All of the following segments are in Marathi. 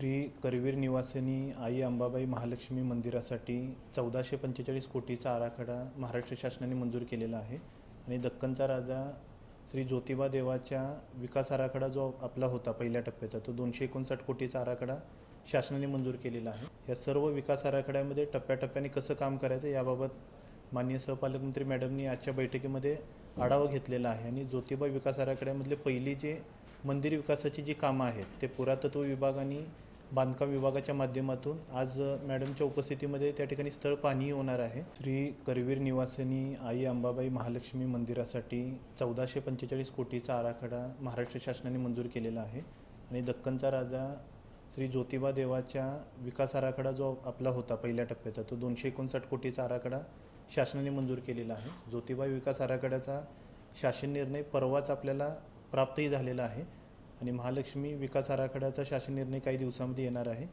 श्री करवीर निवासिनी आई अंबाबाई महालक्ष्मी मंदिरासाठी चौदाशे पंचेचाळीस कोटीचा आराखडा महाराष्ट्र शासनाने मंजूर केलेला आहे. आणि दक्कनचा राजा श्री ज्योतिबा देवाच्या विकास आराखडा जो आपला होता पहिल्या टप्प्याचा तो दोनशे एकोणसाठ कोटीचा आराखडा शासनाने मंजूर केलेला आहे. या सर्व विकास आराखड्यामध्ये टप्प्याटप्प्याने कसं काम करायचं याबाबत माननीय सहपालकमंत्री मॅडमनी आजच्या बैठकीमध्ये आढावा घेतलेला आहे. आणि ज्योतिबा विकास आराखड्यामधले पहिली जे मंदिर विकासाची जी कामं आहेत ते पुरातत्व विभागाने बांधकाम विभागाच्या माध्यमातून आज मॅडमच्या उपस्थितीमध्ये त्या ठिकाणी स्थळ पाणी होणार आहे. श्री करवीर निवासिनी आई अंबाबाई महालक्ष्मी मंदिरासाठी चौदाशे पंचेचाळीस कोटीचा आराखडा महाराष्ट्र शासनाने मंजूर केलेला आहे. आणि दक्कनचा राजा श्री ज्योतिबा देवाच्या विकास आराखडा जो आपला होता पहिल्या टप्प्याचा तो दोनशे एकोणसाठ कोटीचा आराखडा शासनाने मंजूर केलेला आहे. ज्योतिबा विकास आराखड्याचा शासन निर्णय परवाच आपल्याला प्राप्तही झालेला आहे. आणि महालक्ष्मी विकास आराखड्याचा शासन निर्णय काही दिवसामध्ये येणार आहे.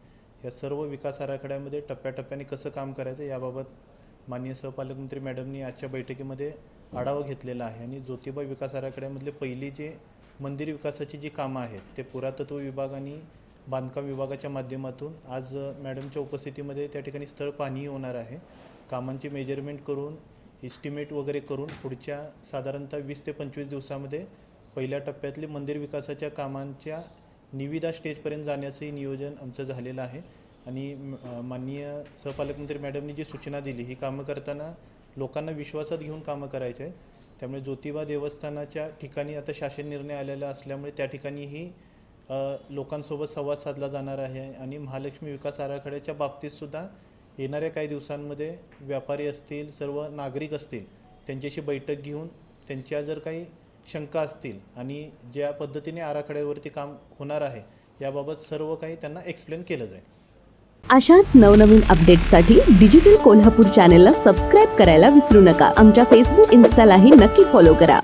या सर्व विकास आराखड्यामध्ये टप्प्याटप्प्याने कसं काम करायचं याबाबत माननीय सहपालकमंत्री मॅडमनी आजच्या बैठकीमध्ये आढावा घेतलेला आहे. आणि ज्योतिबा विकास आराखड्यामधले पहिली जे मंदिर विकासाची जी कामं आहेत ते पुरातत्व विभाग आणि बांधकाम विभागाच्या माध्यमातून आज मॅडमच्या उपस्थितीमध्ये त्या ठिकाणी स्थळ पाहणी होणार आहे. कामांची मेजरमेंट करून इस्टिमेट वगैरे करून पुढच्या साधारणतः वीस ते पंचवीस दिवसामध्ये पहिल्या टप्प्यातले मंदिर विकासाच्या कामांच्या निविदा स्टेजपर्यंत जाण्याचंही नियोजन आमचं झालेलं आहे. आणि माननीय सहपालकमंत्री मॅडमनी जी सूचना दिली ही कामं करताना लोकांना विश्वासात घेऊन कामं करायचे आहेत. त्यामुळे ज्योतिबा देवस्थानाच्या ठिकाणी आता शासन निर्णय आलेला असल्यामुळे त्या ठिकाणीही लोकांसोबत संवाद साधला जाणार आहे. आणि महालक्ष्मी विकास आराखड्याच्या बाबतीतसुद्धा येणाऱ्या काही दिवसांमध्ये व्यापारी असतील सर्व नागरिक असतील त्यांच्याशी बैठक घेऊन त्यांच्या जर काही शंका असतील आणि ज्या पद्धतीने आराखड्यावरती काम होणार आहे याबाबत सर्व काही त्यांना एक्सप्लेन केलं जाईल. अशाच नवनवीन अपडेट्ससाठी डिजिटल कोल्हापूर चॅनेलला सबस्क्राईब करायला विसरू नका. आमच्या फेसबुक इन्स्टालाही नक्की फॉलो करा.